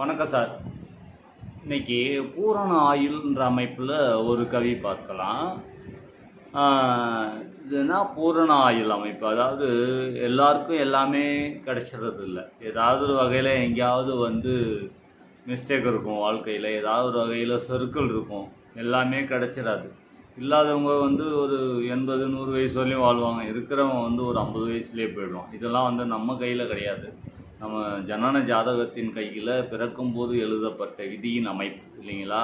வணக்கம் சார். இன்னைக்கு பூரண ஆயுள்ன்ற அமைப்பில் ஒரு கவி பார்க்கலாம். இதுனா பூரண ஆயுள் அமைப்பு. அதாவது எல்லாருக்கும் எல்லாமே கிடைச்சிறது இல்லை. ஏதாவது ஒரு வகையில் எங்கேயாவது வந்து மிஸ்டேக் இருக்கும் வாழ்க்கையில். ஏதாவது ஒரு வகையில் சர்க்கிள் இருக்கும். எல்லாமே கிடைச்சிடாது. இல்லாதவங்க வந்து ஒரு எண்பது நூறு வயசு வரையும் வாழ்வாங்க. இருக்கிறவங்க வந்து ஒரு ஐம்பது வயசுலேயே போயிடுவான். இதெல்லாம் வந்து நம்ம கையில் கிடையாது. நம்ம ஜனன ஜாதகத்தின் கையில் பிறக்கும்போது எழுதப்பட்ட விதியின் அமைப்பு இல்லைங்களா?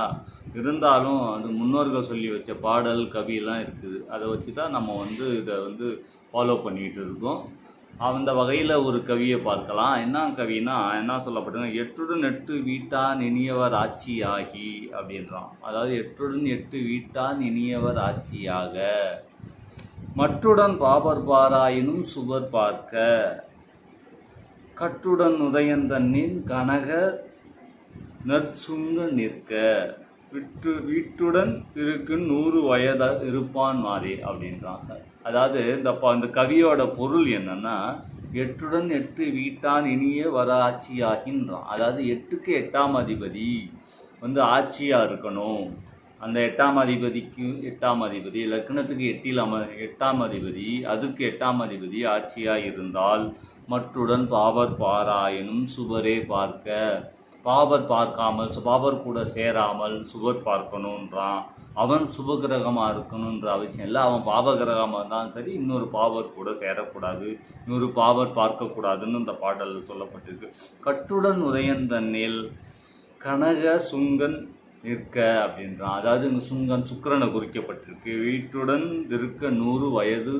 இருந்தாலும் அது முன்னோர்கள் சொல்லி வச்ச பாடல் கவியெல்லாம் இருக்குது. அதை வச்சு தான் நம்ம வந்து இதை வந்து ஃபாலோ பண்ணிக்கிட்டு இருக்கோம். அந்த வகையில் ஒரு கவியை பார்க்கலாம். என்ன கவினா என்ன சொல்லப்படுங்க எட்டுடன் எட்டு வீட்டான் இனியவர் ஆட்சியாகி அப்படின்றான். அதாவது எட்டுடன் எட்டு வீட்டான் இனியவர் ஆட்சியாக மற்றுடன் பாபர் பாராயினும் சுவர் பார்க்க கட்டுடன் உதயந்தன்னின் கனக நற்சுங்க நிற்க. விட்டு வீட்டுடன் இருக்கு நூறு வயதா இருப்பான் மாதிரி அப்படின்றான் சார். அதாவது இந்த இந்த கவியோட பொருள் என்னன்னா எட்டுடன் எட்டு வீட்டான் இனிய வர ஆட்சியாகின்றான் அதாவது எட்டுக்கு எட்டாம் அதிபதி வந்து ஆட்சியாக இருக்கணும். அந்த எட்டாம் அதிபதிக்கு எட்டாம் அதிபதி லக்னத்துக்கு எட்டில் அம எட்டாம் அதிபதி அதுக்கு எட்டாம் அதிபதி ஆட்சியாக இருந்தால் மற்றுடன் பாவர் பாராயினும் சுவரே பார்க்க. பாவர் பார்க்காமல் பாபர் பாவர் கூட சேராமல் சுவர் பார்க்கணுன்றான் அவன் சுபகிரகமாக இருக்கணுன்ற அவசியம் இல்லை. அவன் பாவகிரகமாக இருந்தாலும் சரி இன்னொரு பாவர் கூட சேரக்கூடாது. இன்னொரு பாவர் பார்க்கக்கூடாதுன்னு இந்த பாடலில் சொல்லப்பட்டிருக்கு. கட்டுடன் உதயன் தன்னில் கனக சுங்கன் நிற்க அப்படின்றான். அதாவது இங்கே சுங்கன் சுக்கிரனை குறிக்கப்பட்டிருக்கு. வீட்டுடன் இருக்க நூறு வயது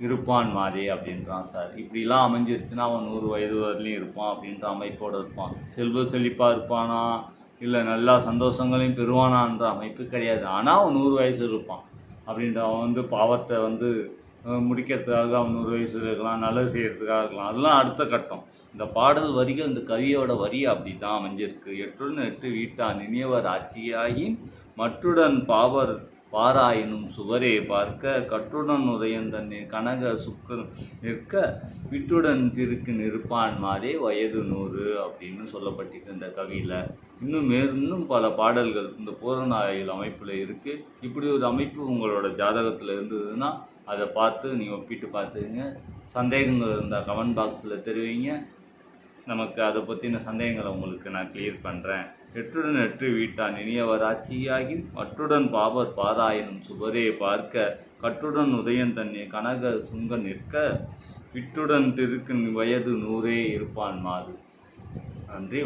இருப்பான் மாதிரி அப்படின்றான் சார். இப்படிலாம் அமைஞ்சிருச்சுன்னா அவன் நூறு வயது வரலையும் இருப்பான் அப்படின்ற அமைப்போடு இருப்பான். செல்வ செழிப்பாக இருப்பானா? இல்லை நல்லா சந்தோஷங்களையும் பெறுவானான்ற அமைப்பு கிடையாது. ஆனால் அவன் நூறு வயசு இருப்பான். அப்படின்ற அவன் வந்து பாவத்தை வந்து முடிக்கிறதுக்காக அவன் நூறு வயசு இருக்கலாம் நல்லது செய்கிறதுக்காக இருக்கலாம். அதெல்லாம் அடுத்த கட்டம். இந்த பாடல் வரிகள் இந்த கவியோட வரி அப்படி தான் அமைஞ்சிருக்கு. எட்டுடன் எட்டு வீட்டான் இனியவர் ஆட்சியாகி மற்றுடன் பாவர் பாராயினும் சுவரே பார்க்க கட்டுடன் உதயன் தன்னை கனக சுக்கர் நிற்க விட்டுடன் திருக்கு நிற்பான் மாதே வயது நூறு அப்படின்னு சொல்லப்பட்டிருக்கு இந்த கவியில். இன்னும் மே இன்னும் பல பாடல்கள் இந்த பூரண ஆயுள் அமைப்பில் இருக்குது இப்படி ஒரு அமைப்பு உங்களோட ஜாதகத்தில் இருந்ததுன்னா அதை பார்த்து நீங்கள் ஒப்பிட்டு பார்த்துங்க. சந்தேகங்கள் இருந்தால் கமெண்ட் பாக்ஸில் தெரிவிங்க. நமக்கு அதை பற்றின சந்தேகங்களை உங்களுக்கு நான் கிளியர் பண்ணுறேன் எட்டுடன் எட்டு வீட்டான் இனியவர் ஆட்சியாகி மற்றுடன் பாபர் பாராயணும் சுபரே பார்க்க கட்டுடன் உதயன் தன்னை கனக சுங்க நிற்க விட்டுடன் திருக்கும் வயது நூறே இருப்பான் மாது. நன்றி